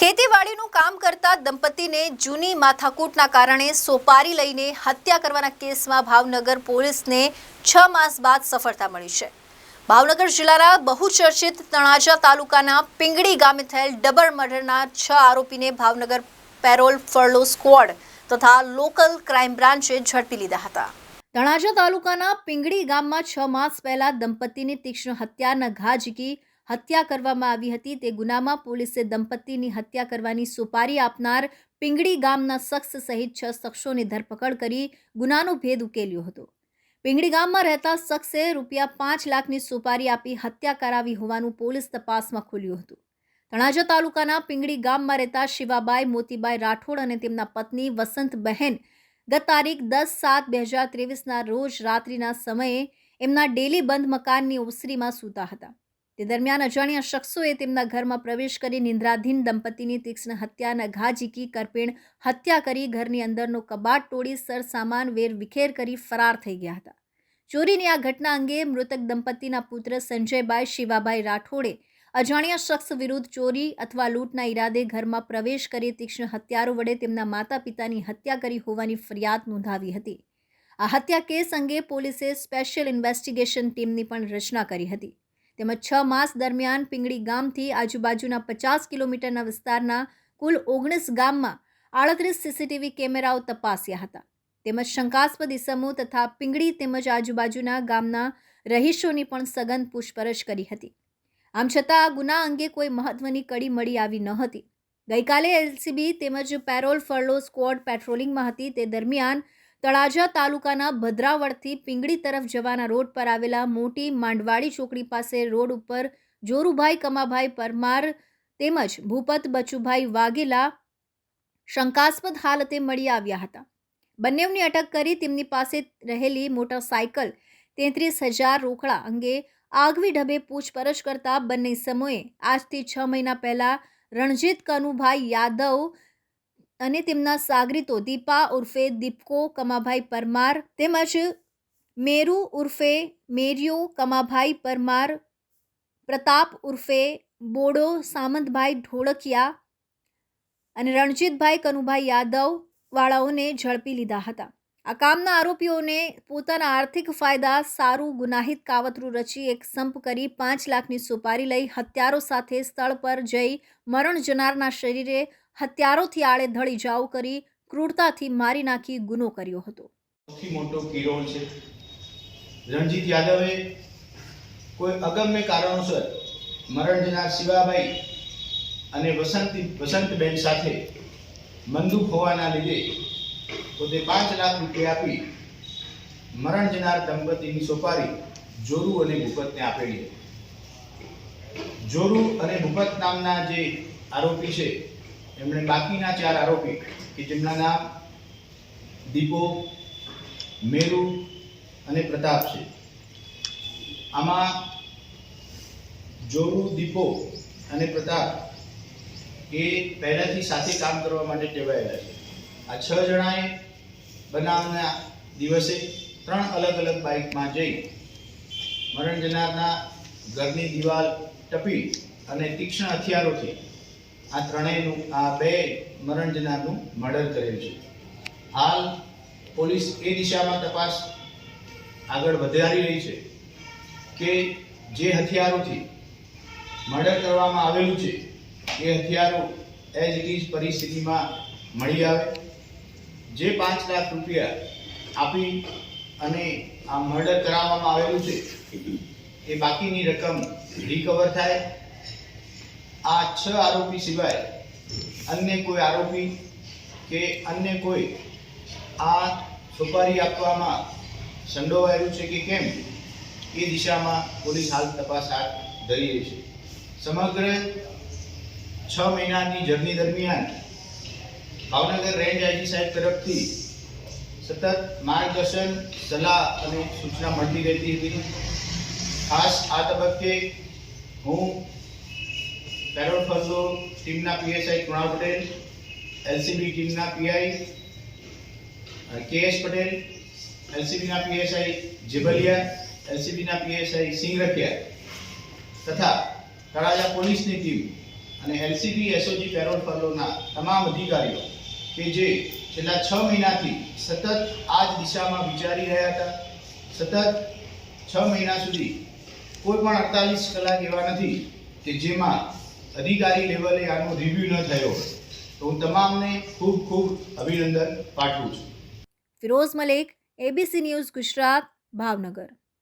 ખેતીવાડીનું કામ કરતા દંપતીને જૂની માથાકૂટના કારણે સોપારી લઈને હત્યા કરવાના કેસમાં ભાવનગર પોલીસને છ માસ બાદ સફળતા મળી છે. ભાવનગર જિલ્લાના બહુચર્ચિત તણાજા તાલુકાના પિંગડી ગામે થયેલ ડબલ મર્ડરના છ આરોપીને ભાવનગર પેરોલ ફરલો સ્ક્વોડ તથા લોકલ ક્રાઇમ બ્રાન્ચે ઝડપી લીધા હતા. તણાજા તાલુકાના પિંગડી ગામમાં છ માસ પહેલા દંપતીની તીક્ષ્ણ હત્યાના ઘા ઝીકી હત્યા કરવામાં આવી હતી. તે ગુનામાં પોલીસે દંપતીની હત્યા કરવાની સુપારી આપનાર પિંગળી ગામના શખ્સ સહિત છ શખ્સોની ધરપકડ કરી ગુનાનો ભેદ ઉકેલ્યો હતો. પિંગળી ગામમાં રહેતા શખ્સે રૂપિયા પાંચ લાખની સુપારી આપી હત્યા કરાવી હોવાનું પોલીસ તપાસમાં ખુલ્યું હતું. તણાજા તાલુકાના પિંગળી ગામમાં રહેતા શિવાબાઈ મોતીબાઈ રાઠોડ અને તેમના પત્ની વસંતબહેન ગત તારીખ દસ સાત બે હજાર ત્રેવીસના રોજ રાત્રિના સમયે એમના ડેલી બંધ મકાનની ઓસરીમાં સૂતા હતા. તે દરમિયાન અજાણ્યા શખ્સોએ તેમના ઘરમાં પ્રવેશ કરી નિંદ્રાધીન દંપતીની તીક્ષ્ણ હત્યાના ઘા ઝીકી કરપીણ હત્યા કરી ઘરની અંદરનો કબાટ તોડી સરસામાન વેર વિખેર કરી ફરાર થઈ ગયા હતા. ચોરીની આ ઘટના અંગે મૃતક દંપતીના પુત્ર સંજયભાઈ શિવાભાઈ રાઠોડે અજાણ્યા શખ્સ વિરુદ્ધ ચોરી અથવા લૂંટના ઈરાદે ઘરમાં પ્રવેશ કરી તીક્ષ્ણ હત્યારો વડે તેમના માતા પિતાની હત્યા કરી હોવાની ફરિયાદ નોંધાવી હતી. આ હત્યા કેસ અંગે પોલીસે સ્પેશિયલ ઇન્વેસ્ટિગેશન ટીમની પણ રચના કરી હતી. તેમજ છ માસ દરમિયાન પિંગળી ગામથી આજુબાજુના પચાસ કિલોમીટરના વિસ્તારના કુલ ઓગણીસ ગામમાં આડત્રીસ સીસીટીવી કેમેરાઓ તપાસ્યા હતા. તેમજ શંકાસ્પદ ઇસમો તથા પિંગળી તેમજ આજુબાજુના ગામના રહીશોની પણ સઘન પૂછપરછ કરી હતી. આમ છતાં આ ગુના અંગે કોઈ મહત્વની કડી મળી આવી ન હતી. ગઈકાલે એલસીબી તેમજ પેરોલ ફરલો સ્ક્વોડ પેટ્રોલિંગમાં હતી તે દરમિયાન તળાજા તાલુકાના ભદ્રાવળથી પિંગળી તરફ જવાના રોડ પર આવેલા મોટી માંડવાડી ચોકડી પાસે રોડ ઉપર જોરુભાઈ કમાભાઈ પરમાર તેમજ ભૂપત બચુભાઈ વાઘેલા શંકાસ્પદ હાલતે મળી આવ્યા હતા. બંનેવની અટક કરી તેમની પાસે રહેલી મોટરસાયકલ તેત્રીસ હજાર રોકડા અંગે આગવી ઢબે પૂછપરછ કરતા બંને સમયે આજથી છ મહિના પહેલા રણજીત કનુભાઈ યાદવ અને તેમના સાગરીતો દીપા ઉર્ફે દીપકો કમાભાઈ પરમાર તેમજ મેરુ ઉર્ફે મેરિયો કમાભાઈ પરમાર, પ્રતાપ ઉર્ફે બોડો સામંતભાઈ ઢોળકિયા અને રણજીતભાઈ કનુભાઈ યાદવ વાળાઓને ઝડપી લીધા હતા. આ કામના આરોપીઓને પોતાના આર્થિક ફાયદા, સારું ગુનાહિત કાવતરું રચી એક સંપ કરી પાંચ લાખની સુપારી લઈ હત્યારો સાથે સ્થળ પર જઈ મરણ જનારના શરીરે હત્યારોથી આડે ધળી જાવ કરી ક્રૂરતાથી મારી નાખી ગુનો કર્યો હતો. સૌથી મોટો કિરોલ છે. રણજીત યાદવે કોઈ અગમ્ય કારણોસર મરણ જનાર શિવાભાઈ અને વસંતી, વસંતબેન સાથે મંદુક હોવાના લીધે પોતે પાંચ લાખ રૂપિયા આપી મરણ જનાર દંપતીની સોપારી જોરુ અને ભૂપતને આપેલી. જોરુ અને ભૂપત નામના જે આરોપી છે એમણે બાકીના ચાર આરોપી કે જેમના નામ દીપો, મેરુ અને પ્રતાપ છે. આમાં જોરુ, દીપો અને પ્રતાપ એ પહેલાથી સાથે કામ કરવા માટે ટેવાયેલા છે. આ છ જણાએ બનાવના દિવસે ત્રણ અલગ અલગ બાઇકમાં જઈ મરણ જનારના ઘરની દિવાલ ટપી અને તીક્ષ્ણ હથિયારોથી આ ત્રણેયનું, આ બે મરણ જનારનું મર્ડર કરેલ છે. હાલ પોલીસ એ દિશામાં તપાસ આગળ વધારી રહી છે કે જે હથિયારોથી મર્ડર કરવામાં આવેલું છે, એ હથિયારો એઝ ઇટ ઇઝ પરિસ્થિતિમાં મળી આવે. જે પાંચ લાખ રૂપિયા આપી અને આ મર્ડર કરાવવામાં આવેલું છે, એ બાકીની રકમ રિકવર થાય આ છ આરોપી સિવાય અન્ય કોઈ આરોપી કે અન્ય કોઈ આ સુપારી આપવામાં સંડોવાયેલું છે કે કેમ? એ દિશામાં પોલીસ હાલ તપાસ હાથ ધરી રહી છે. સમગ્ર છ મહિનાની જર્ની દરમિયાન ભાવનગર રેન્જ આઈજી સાહેબ તરફથી સતત માર્ગદર્શન, સલાહ અને સૂચના મળતી રહેતી હતી. ખાસ આ તબક્કે હું પેરોલ ફરલો ટીમના પીએસઆઈ કૃણાલ પટેલ, એલસીબી ટીમના પીઆઈ કે એસ પટેલ, એલસીબીના પીએસઆઈ જેબલિયા એલસીબીના પીએસઆઈ સિંહ રખિયા તથા તળાજા પોલીસની ટીમ અને એલસીબી, એસઓજી પેરોલ ફરલોના તમામ અધિકારીઓ કે જે છેલ્લા છ મહિનાથી સતત આ જ દિશામાં વિચારી રહ્યા હતા, સતત છ મહિના સુધી કોઈ પણ અડતાલીસ કલાક એવા નથી કે જેમાં અધિકારી લેવલે આનો રિવ્યૂ ન થયો તો હું તમામને ખૂબ ખૂબ અભિનંદન પાઠવું છું. Firoz Malek ABC news Gujarat, Bhavnagar.